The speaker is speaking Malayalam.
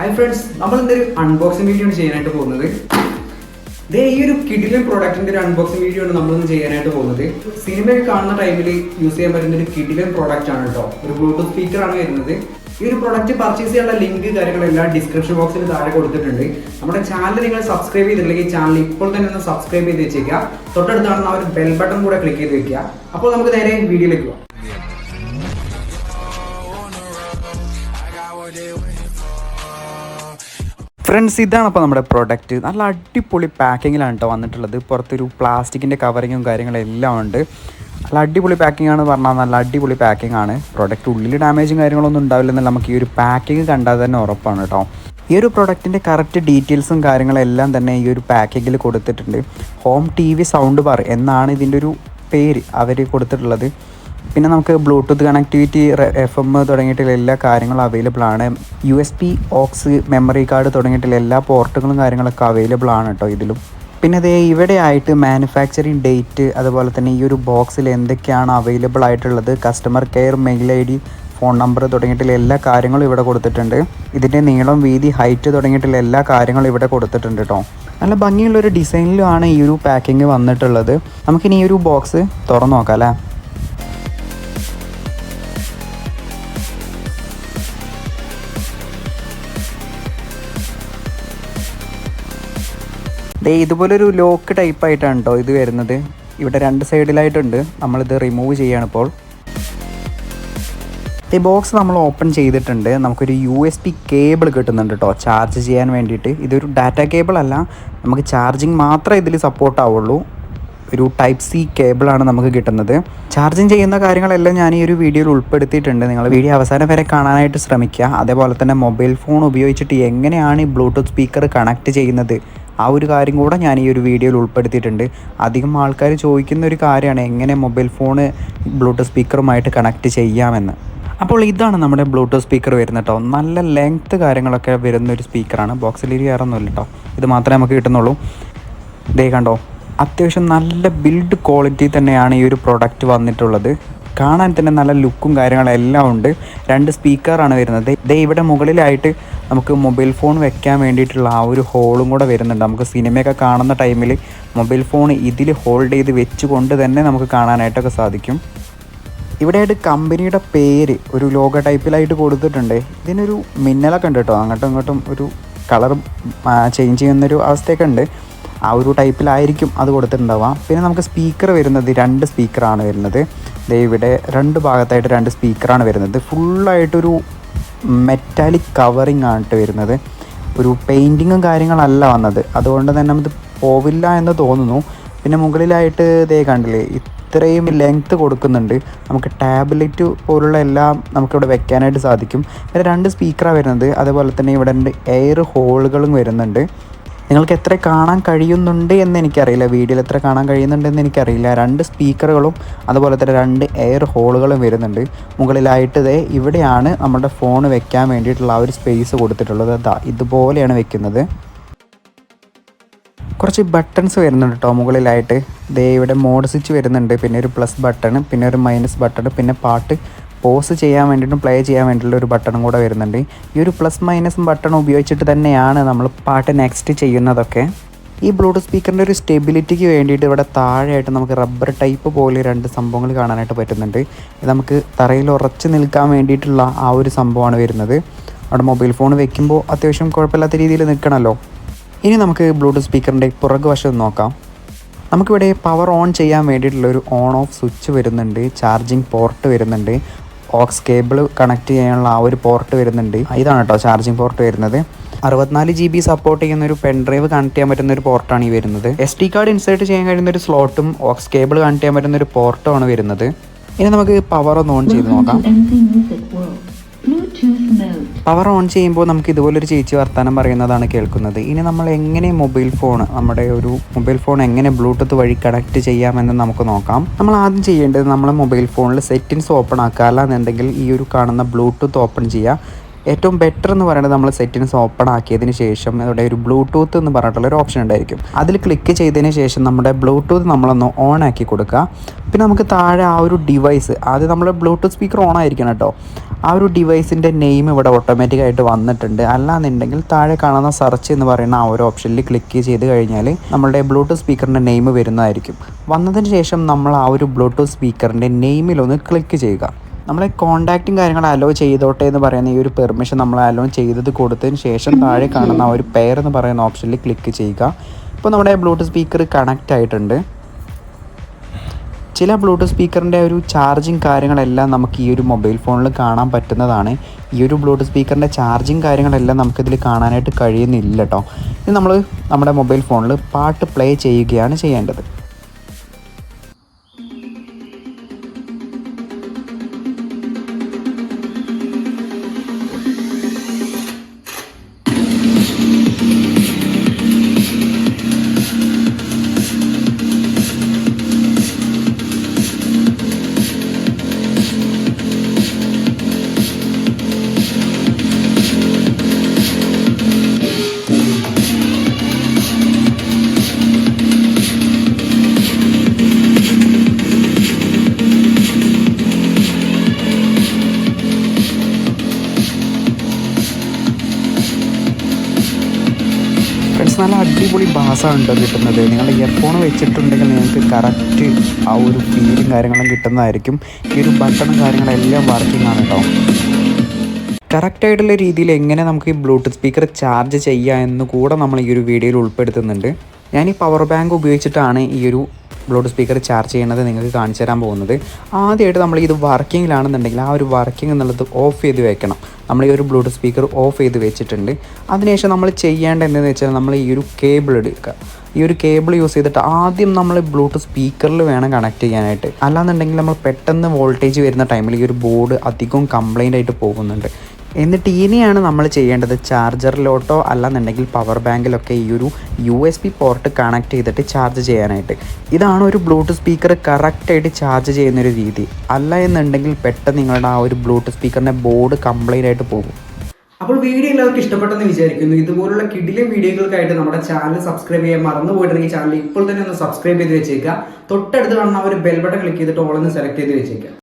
ഹായ് ഫ്രണ്ട്സ് നമ്മൾ എന്തൊരു അൺബോക്സിംഗ് വീഡിയോ ആണ് ചെയ്യാനായിട്ട് പോകുന്നത്? ദേ ഈ ഒരു കിഡിലൻ പ്രോഡക്റ്റിന്റെ ഒരു അൺബോക്സിംഗ് വീഡിയോ ആണ് നമ്മളിന്ന് ചെയ്യാനായിട്ട് പോകുന്നത്. സിനിമയൊക്കെ കാണുന്ന ടൈമിൽ യൂസ് ചെയ്യാൻ പറ്റുന്ന ഒരു കിഡിലൻ പ്രോഡക്റ്റ് ആണ് കേട്ടോ ഒരു ബ്ലൂടൂത്ത് സ്പീക്കർ ആണ് വരുന്നത്. ഈ ഒരു പ്രോഡക്റ്റ് പർച്ചേസ് ചെയ്യാനുള്ള ലിങ്ക് കാര്യങ്ങളെല്ലാം ഡിസ്ക്രിപ്ഷൻ ബോക്സിൽ താഴെ കൊടുത്തിട്ടുണ്ട്. നമ്മുടെ ചാനൽ നിങ്ങൾ സബ്സ്ക്രൈബ് ചെയ്തിട്ടില്ലെങ്കിൽ ചാനൽ ഇപ്പോൾ തന്നെ ഒന്ന് സബ്സ്ക്രൈബ് ചെയ്ത് വെച്ചേക്കുക. തൊട്ടടുത്താണ് ആ ഒരു ബെൽ ബട്ടൺ കൂടെ ക്ലിക്ക് ചെയ്ത് വെക്കുക. അപ്പോൾ നമുക്ക് നേരെ വീഡിയോയിലേക്ക് പോകാം. ഫ്രണ്ട്സ് ഇതാണ് അപ്പോൾ നമ്മുടെ പ്രൊഡക്റ്റ് നല്ല അടിപൊളി പാക്കിങ്ങിലാണ് കേട്ടോ വന്നിട്ടുള്ളത്. പുറത്തൊരു പ്ലാസ്റ്റിക്കിന്റെ കവറിങ്ങും കാര്യങ്ങളും എല്ലാം ഉണ്ട്. നല്ല അടിപൊളി പാക്കിംഗ് ആണ് പറഞ്ഞാൽ നല്ല അടിപൊളി പാക്കിംഗ് ആണ്. പ്രൊഡക്റ്റ് ഉള്ളിൽ ഡാമേജും കാര്യങ്ങളൊന്നും ഉണ്ടാവില്ലെന്നല്ല നമുക്ക് ഈ ഒരു പാക്കിംഗ് കണ്ടാൽ തന്നെ ഉറപ്പാണ് കേട്ടോ ഈ ഒരു പ്രൊഡക്റ്റിന്റെ കറക്റ്റ് ഡീറ്റെയിൽസും കാര്യങ്ങളെല്ലാം തന്നെ ഈ ഒരു പാക്കേജിൽ കൊടുത്തിട്ടുണ്ട്. Home T V sound bar എന്നാണ് ഇതിന്റെ ഒരു പേര് അവർ കൊടുത്തിട്ടുള്ളത്. പിന്നെ നമുക്ക് ബ്ലൂടൂത്ത് കണക്ടിവിറ്റി എഫ് എം തുടങ്ങിയിട്ടുള്ള എല്ലാ കാര്യങ്ങളും അവൈലബിൾ ആണ്. U S B aux memory card തുടങ്ങിയിട്ടുള്ള എല്ലാ പോർട്ടുകളും കാര്യങ്ങളൊക്കെ അവൈലബിൾ ആണ് കേട്ടോ ഇതിലും. പിന്നെ അതേ ഇവിടെ ആയിട്ട് മാനുഫാക്ചറിങ് ഡേറ്റ് അതുപോലെ തന്നെ ഈ ഒരു ബോക്സിൽ എന്തൊക്കെയാണ് അവൈലബിൾ ആയിട്ടുള്ളത് customer care mail I D phone number തുടങ്ങിയിട്ടുള്ള എല്ലാ കാര്യങ്ങളും ഇവിടെ കൊടുത്തിട്ടുണ്ട്. ഇതിന്റെ നീളം വീതി ഹൈറ്റ് തുടങ്ങിയിട്ടുള്ള എല്ലാ കാര്യങ്ങളും ഇവിടെ കൊടുത്തിട്ടുണ്ട് കേട്ടോ നല്ല ഭംഗിയുള്ള ഒരു ഡിസൈനിലുമാണ് ഈ ഒരു പാക്കിങ് വന്നിട്ടുള്ളത്. നമുക്കിനി ഈ ഒരു ബോക്സ് തുറന്നു നോക്കാം അല്ലേ ദേ ഇതുപോലൊരു ലോക്ക് ടൈപ്പ് ആയിട്ടാണ് കേട്ടോ ഇത് വരുന്നത്. ഇവിടെ രണ്ട് സൈഡിലായിട്ടുണ്ട് നമ്മളിത് റിമൂവ് ചെയ്യാണ് ഇപ്പോൾ. ഈ ബോക്സ് നമ്മൾ ഓപ്പൺ ചെയ്തിട്ടുണ്ട്. നമുക്കൊരു യു എസ് പി കേബിൾ കിട്ടുന്നുണ്ട് കേട്ടോ ചാർജ് ചെയ്യാൻ വേണ്ടിയിട്ട്. ഇതൊരു ഡാറ്റ കേബിൾ അല്ല. നമുക്ക് ചാർജിങ് മാത്രമേ ഇതിൽ സപ്പോർട്ട് ആവുള്ളൂ. ഒരു ടൈപ്പ് സി കേബിളാണ് നമുക്ക് കിട്ടുന്നത്. ചാർജിങ് ചെയ്യുന്ന കാര്യങ്ങളെല്ലാം ഞാൻ ഈ ഒരു വീഡിയോയിൽ ഉൾപ്പെടുത്തിയിട്ടുണ്ട്. നിങ്ങൾ വീഡിയോ അവസാനം വരെ കാണാനായിട്ട് ശ്രമിക്കുക. അതേപോലെ തന്നെ മൊബൈൽ ഫോൺ ഉപയോഗിച്ചിട്ട് എങ്ങനെയാണ് ഈ ബ്ലൂടൂത്ത് സ്പീക്കർ കണക്ട് ചെയ്യുന്നത്? ആ ഒരു കാര്യം കൂടെ ഞാൻ ഈ ഒരു വീഡിയോയിൽ ഉൾപ്പെടുത്തിയിട്ടുണ്ട്. അധികം ആൾക്കാർ ചോദിക്കുന്ന ഒരു കാര്യമാണ് എങ്ങനെ മൊബൈൽ ഫോണ് ബ്ലൂടൂത്ത് സ്പീക്കറുമായിട്ട് കണക്ട് ചെയ്യാമെന്ന്. അപ്പോൾ ഇതാണ് നമ്മുടെ ബ്ലൂടൂത്ത് സ്പീക്കർ വരുന്നത് കേട്ടോ നല്ല ലെങ്ത്ത് കാര്യങ്ങളൊക്കെ വരുന്ന ഒരു സ്പീക്കറാണ്. ബോക്സിൽ കയറൊന്നുമില്ല കേട്ടോ ഇത് മാത്രമേ നമുക്ക് കിട്ടുന്നുള്ളൂ. ദേ കണ്ടോ? അത്യാവശ്യം നല്ല ബിൽഡ് ക്വാളിറ്റി തന്നെയാണ് ഈ ഒരു പ്രൊഡക്റ്റ് വന്നിട്ടുള്ളത്. കാണാൻ തന്നെ നല്ല ലുക്കും കാര്യങ്ങളെല്ലാം ഉണ്ട്. രണ്ട് സ്പീക്കറാണ് വരുന്നത്. ദേ ഇവിടെ മുകളിലായിട്ട് നമുക്ക് മൊബൈൽ ഫോൺ വെക്കാൻ വേണ്ടിയിട്ടുള്ള ആ ഒരു ഹോളും കൂടെ വരുന്നുണ്ട്. നമുക്ക് സിനിമയൊക്കെ കാണുന്ന ടൈമിൽ മൊബൈൽ ഫോൺ ഇതിൽ ഹോൾഡ് ചെയ്ത് വെച്ചുകൊണ്ട് തന്നെ നമുക്ക് കാണാനായിട്ടൊക്കെ സാധിക്കും. ഇവിടെയായിട്ട് കമ്പനിയുടെ പേര് ഒരു ലോഗോ ടൈപ്പിലായിട്ട് കൊടുത്തിട്ടുണ്ട്. ഇതിനൊരു മിന്നലൊക്കെ ഉണ്ട് കേട്ടോ. അങ്ങോട്ടും ഇങ്ങോട്ടും ഒരു കളർ ചേഞ്ച് ചെയ്യുന്നൊരു അവസ്ഥയൊക്കെ ഉണ്ട്. ആ ഒരു ടൈപ്പിലായിരിക്കും അത് കൊടുത്തിട്ടുണ്ടാവുക. പിന്നെ നമുക്ക് സ്പീക്കർ വരുന്നത് രണ്ട് സ്പീക്കറാണ് വരുന്നത്. ഇവിടെ രണ്ട് ഭാഗത്തായിട്ട് രണ്ട് സ്പീക്കറാണ് വരുന്നത്. ഫുള്ളായിട്ടൊരു മെറ്റാലിക് കവറിങ് ആയിട്ട് ട്ടോ വരുന്നത്. ഒരു പെയിന്റിങ്ങും കാര്യങ്ങളല്ല വന്നത്. അതുകൊണ്ട് തന്നെ നമുക്ക് പോവില്ല എന്ന് തോന്നുന്നു. പിന്നെ മുകളിലായിട്ട് ദേ കണ്ടില്ലേ ഇത്രയും ലെങ്ത്ത് കൊടുക്കുന്നുണ്ട്. നമുക്ക് ടാബ്ലറ്റ് പോലുള്ള എല്ലാം നമുക്കിവിടെ വെക്കാനായിട്ട് സാധിക്കും. പിന്നെ രണ്ട് സ്പീക്കറാണ് വരുന്നത്. അതുപോലെ തന്നെ ഇവിടെ രണ്ട് എയർ ഹോളുകളും വരുന്നുണ്ട്. നിങ്ങൾക്ക് എത്ര കാണാൻ കഴിയുന്നുണ്ട് എന്ന് എനിക്കറിയില്ല. വീഡിയോയിൽ എത്ര കാണാൻ കഴിയുന്നുണ്ടെന്ന് എനിക്കറിയില്ല. രണ്ട് സ്പീക്കറുകളും അതുപോലെ തന്നെ രണ്ട് എയർ ഹോളുകളും വരുന്നുണ്ട്. മുകളിലായിട്ട് ഇവിടെയാണ് നമ്മുടെ ഫോൺ വെക്കാൻ വേണ്ടിയിട്ടുള്ള ഒരു സ്പേസ് കൊടുത്തിട്ടുള്ളത്. ഇതുപോലെയാണ് വെക്കുന്നത്. കുറച്ച് ബട്ടൺസ് വരുന്നുണ്ട് കേട്ടോ മുകളിലായിട്ട്. ദേ ഇവിടെ മോഡ് സ്വിച്ച് വരുന്നുണ്ട്. പിന്നെ ഒരു പ്ലസ് ബട്ടൺ പിന്നെ ഒരു മൈനസ് ബട്ടൺ പിന്നെ പാട്ട് പോസ് ചെയ്യാൻ വേണ്ടിയിട്ടും പ്ലേ ചെയ്യാൻ വേണ്ടിയിട്ടുള്ള ഒരു ബട്ടണും കൂടെ വരുന്നുണ്ട്. ഈ ഒരു പ്ലസ് മൈനസും ബട്ടൺ ഉപയോഗിച്ചിട്ട് തന്നെയാണ് നമ്മൾ പാട്ട് നെക്സ്റ്റ് ചെയ്യുന്നതൊക്കെ. ഈ ബ്ലൂടൂത്ത് സ്പീക്കറിന്റെ ഒരു സ്റ്റെബിലിറ്റിക്ക് വേണ്ടിയിട്ട് ഇവിടെ താഴെയായിട്ട് നമുക്ക് റബ്ബർ ടൈപ്പ് പോലെ രണ്ട് സംഭവങ്ങൾ കാണാനായിട്ട് പറ്റുന്നുണ്ട്. ഇത് നമുക്ക് തറയിൽ ഉറച്ചു നിൽക്കാൻ വേണ്ടിയിട്ടുള്ള ആ ഒരു സംഭവമാണ് വരുന്നത്. അവിടെ മൊബൈൽ ഫോൺ വെക്കുമ്പോൾ അത്യാവശ്യം കുഴപ്പമില്ലാത്ത രീതിയിൽ നിൽക്കണമല്ലോ ഇനി നമുക്ക് ബ്ലൂടൂത്ത് സ്പീക്കറിന്റെ പുറകു വശം നോക്കാം. നമുക്കിവിടെ പവർ ഓൺ ചെയ്യാൻ വേണ്ടിയിട്ടുള്ള ഒരു ഓൺ ഓഫ് സ്വിച്ച് വരുന്നുണ്ട്. ചാർജിങ് പോർട്ട് വരുന്നുണ്ട്. ഓക്സ് കേബിൾ കണക്ട് ചെയ്യാനുള്ള ആ ഒരു പോർട്ട് വരുന്നുണ്ട്. ഇതാണ് കേട്ടോ ചാർജിങ് പോർട്ട് വരുന്നത്. അറുപത്തിനാല് ജി ബി സപ്പോർട്ട് ചെയ്യുന്ന ഒരു പെൻ ഡ്രൈവ് കണക്ട് ചെയ്യാൻ പറ്റുന്ന ഒരു പോർട്ടാണ് ഈ വരുന്നത്. എസ് ടി കാർഡ് ഇൻസേർട്ട് ചെയ്യാൻ കഴിയുന്ന ഒരു സ്ലോട്ടും ഓക്സ് കേബിൾ കണക്ട് ചെയ്യാൻ പറ്റുന്ന ഒരു പോർട്ടും ആണ് വരുന്നത്. ഇനി നമുക്ക് പവർ ഒന്ന് ഓൺ ചെയ്ത് നോക്കാം. പവർ ഓൺ ചെയ്യുമ്പോൾ നമുക്ക് ഇതുപോലൊരു ചേച്ചി വർത്തമാനം പറയുന്നതാണ് കേൾക്കുന്നത്. ഇനി നമ്മൾ എങ്ങനെ മൊബൈൽ ഫോൺ നമ്മുടെ ഒരു മൊബൈൽ ഫോൺ എങ്ങനെ ബ്ലൂടൂത്ത് വഴി കണക്ട് ചെയ്യാമെന്ന് നമുക്ക് നോക്കാം. നമ്മൾ ആദ്യം ചെയ്യേണ്ടത് നമ്മളെ മൊബൈൽ ഫോണിൽ സെറ്റിങ്സ് ഓപ്പൺ ആക്കുക. അല്ലാന്നുണ്ടെങ്കിൽ ഈ ഒരു കാണുന്ന ബ്ലൂടൂത്ത് ഓപ്പൺ ചെയ്യുക. ഏറ്റവും ബെറ്റർ എന്ന് പറയുന്നത് നമ്മൾ സെറ്റിങ്സ് ഓപ്പൺ ആക്കിയതിന് ശേഷം അവിടെ ഒരു ബ്ലൂടൂത്ത് എന്ന് പറഞ്ഞിട്ടുള്ള ഒരു ഓപ്ഷൻ ഉണ്ടായിരിക്കും. അതിൽ ക്ലിക്ക് ചെയ്തതിന് ശേഷം നമ്മുടെ ബ്ലൂടൂത്ത് നമ്മളൊന്ന് ഓൺ ആക്കി കൊടുക്കുക. പിന്നെ നമുക്ക് താഴെ ആ ഒരു ഡിവൈസ് ആദ്യം നമ്മൾ ബ്ലൂടൂത്ത് സ്പീക്കർ ഓൺ ആയിരിക്കണം കേട്ടോ. ആ ഒരു ഡിവൈസിന്റെ നെയിം ഇവിടെ ഓട്ടോമാറ്റിക്കായിട്ട് വന്നിട്ടുണ്ട്. അല്ലാന്നുണ്ടെങ്കിൽ താഴെ കാണുന്ന സെർച്ച് എന്ന് പറയുന്ന ആ ഒരു ഓപ്ഷനിൽ ക്ലിക്ക് ചെയ്ത് കഴിഞ്ഞാൽ നമ്മുടെ ബ്ലൂടൂത്ത് സ്പീക്കറിന്റെ നെയിം വരുന്നതായിരിക്കും. വന്നതിന് ശേഷം നമ്മൾ ആ ഒരു ബ്ലൂടൂത്ത് സ്പീക്കറിന്റെ നെയിമിലൊന്ന് ക്ലിക്ക് ചെയ്യുക. നമ്മളെ കോൺടാക്റ്റും കാര്യങ്ങൾ അലോ ചെയ്തോട്ടെ എന്ന് പറയുന്ന ഈ ഒരു പെർമിഷൻ നമ്മൾ അലോ ചെയ്തത് കൊടുത്തതിന് ശേഷം താഴെ കാണുന്ന ആ ഒരു പെയർ എന്ന് പറയുന്ന ഓപ്ഷനിൽ ക്ലിക്ക് ചെയ്യുക. ഇപ്പോൾ നമ്മുടെ ബ്ലൂടൂത്ത് സ്പീക്കർ കണക്റ്റ് ആയിട്ടുണ്ട്. ചില ബ്ലൂടൂത്ത് സ്പീക്കറിന്റെ ഒരു ചാർജിങ് കാര്യങ്ങളെല്ലാം നമുക്ക് ഈ ഒരു മൊബൈൽ ഫോണിൽ കാണാൻ പറ്റുന്നതാണ്. ഈ ഒരു ബ്ലൂടൂത്ത് സ്പീക്കറിന്റെ ചാർജിങ് കാര്യങ്ങളെല്ലാം നമുക്കിതിൽ കാണാനായിട്ട് കഴിയുന്നില്ല കേട്ടോ ഇത് നമ്മൾ നമ്മുടെ മൊബൈൽ ഫോണിൽ പാട്ട് പ്ലേ ചെയ്യുകയാണ് ചെയ്യേണ്ടത്. നല്ല അടിപൊളി ബാസാണ് കേട്ടോ കിട്ടുന്നത്. നിങ്ങൾ ഇയർഫോൺ വെച്ചിട്ടുണ്ടെങ്കിൽ നിങ്ങൾക്ക് കറക്റ്റ് ആ ഒരു ഫീലും കാര്യങ്ങളും കിട്ടുന്നതായിരിക്കും. ഈ ഒരു ബട്ടണും കാര്യങ്ങളെല്ലാം വർക്കിംഗ് ആണ് കേട്ടോ കറക്റ്റായിട്ടുള്ള രീതിയിൽ എങ്ങനെ നമുക്ക് ഈ ബ്ലൂടൂത്ത് സ്പീക്കർ ചാർജ് ചെയ്യുക എന്ന് കൂടെ നമ്മൾ ഈ ഒരു വീഡിയോയിൽ ഉൾപ്പെടുത്തുന്നുണ്ട്. ഞാൻ ഈ പവർ ബാങ്ക് ഉപയോഗിച്ചിട്ടാണ് ഈ ഒരു ബ്ലൂടൂത്ത് സ്പീക്കർ ചാർജ് ചെയ്യുന്നത് നിങ്ങൾക്ക് കാണിച്ചു തരാൻ പോകുന്നത്. ആദ്യമായിട്ട് നമ്മൾ ഇത് വർക്കിങ്ങിലാണെന്നുണ്ടെങ്കിൽ ആ ഒരു വർക്കിംഗ് എന്നുള്ളത് ഓഫ് ചെയ്ത് വെക്കണം. നമ്മൾ ഈ ഒരു ബ്ലൂടൂത്ത് സ്പീക്കർ ഓഫ് ചെയ്ത് വെച്ചിട്ടുണ്ട്. അതിനുശേഷം നമ്മൾ ചെയ്യേണ്ട എന്തെന്ന് വെച്ചാൽ നമ്മൾ ഈ ഒരു കേബിൾ എടുക്കുക. ഈ ഒരു കേബിൾ യൂസ് ചെയ്തിട്ട് ആദ്യം നമ്മൾ ബ്ലൂടൂത്ത് സ്പീക്കറിൽ വേണം കണക്ട് ചെയ്യാനായിട്ട്. അല്ലാന്നുണ്ടെങ്കിൽ നമ്മൾ പെട്ടെന്ന് വോൾട്ടേജ് വരുന്ന ടൈമിൽ ഈ ഒരു ബോർഡ് അധികം കംപ്ലൈന്റ് ആയിട്ട് പോകുന്നുണ്ട്. എന്നിട്ട് ഇനിയാണ് നമ്മൾ ചെയ്യേണ്ടത് ചാർജറിലോട്ടോ അല്ലെന്നുണ്ടെങ്കിൽ പവർ ബാങ്കിലൊക്കെ ഈ ഒരു U S B port connect ചെയ്തിട്ട് ചാർജ് ചെയ്യാനായിട്ട്. ഇതാണ് ഒരു ബ്ലൂടൂത്ത് സ്പീക്കർ കറക്റ്റായിട്ട് ചാർജ് ചെയ്യുന്നൊരു രീതി. അല്ല എന്നുണ്ടെങ്കിൽ പെട്ടെന്ന് നിങ്ങളുടെ ആ ഒരു ബ്ലൂടൂത്ത് സ്പീക്കറിന്റെ ബോർഡ് കംപ്ലൈന്റ് ആയിട്ട് പോകും. അപ്പോൾ വീഡിയോ എല്ലാവർക്കും ഇഷ്ടപ്പെട്ടെന്ന് വിചാരിക്കുന്നു. ഇതുപോലുള്ള കിടിലും വീഡിയോകൾക്കായിട്ട് നമ്മുടെ ചാനൽ സബ്സ്ക്രൈബ് ചെയ്യാൻ മറന്നു പോയിട്ടുണ്ടെങ്കിൽ ചാനൽ ഇപ്പോൾ തന്നെ ഒന്ന് സബ്സ്ക്രൈബ് ചെയ്ത് വെച്ചേക്കുക. തൊട്ടടുത്ത് കാണുന്ന ഒരു ബെൽ ബട്ടൺ ക്ലിക്ക് ചെയ്തിട്ട് ഓളൊന്ന് സെലക്ട് ചെയ്ത് വെച്ചേക്കുക.